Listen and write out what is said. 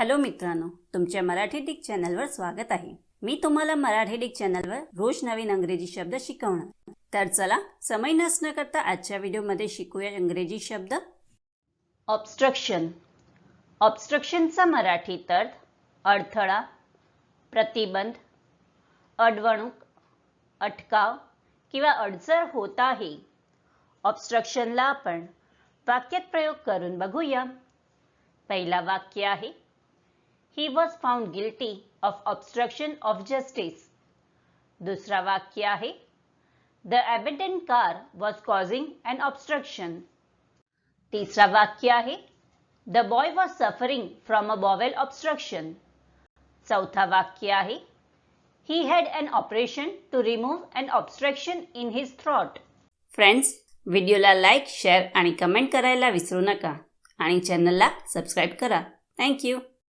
Hello मित्रांनो तुमच्या Marathi Dick चॅनलवर स्वागत आहे. मी तुम्हाला मराठी डिक चॅनलवर रोज नवीन अंग्रेजी शब्द शिकवणार. तर चला समय नसणं करता आजच्या व्हिडिओमध्ये शिकूया इंग्रजी शब्द. ऑबस्ट्रक्शन ऑबस्ट्रक्शनचा मराठीत अर्थ अडथळा प्रतिबंध अडवणूक अटकाव किंवा अडचण होत आहे. ऑबस्ट्रक्शनला आपण वाक्यात प्रयोग करून बघूया. पहिला वाक्य आहे he was found guilty of obstruction of justice दुसरा वाक्य आहे the abandoned car was causing an obstruction तिसरा वाक्य आहे the boy was suffering from a bowel obstruction चौथा वाक्य आहे he had an operation to remove and obstruction in his throat friends व्हिडिओला लाईक शेअर आणि कमेंट करायला विसरू नका. आणि चॅनलला सबस्क्राईब करा. थँक्यू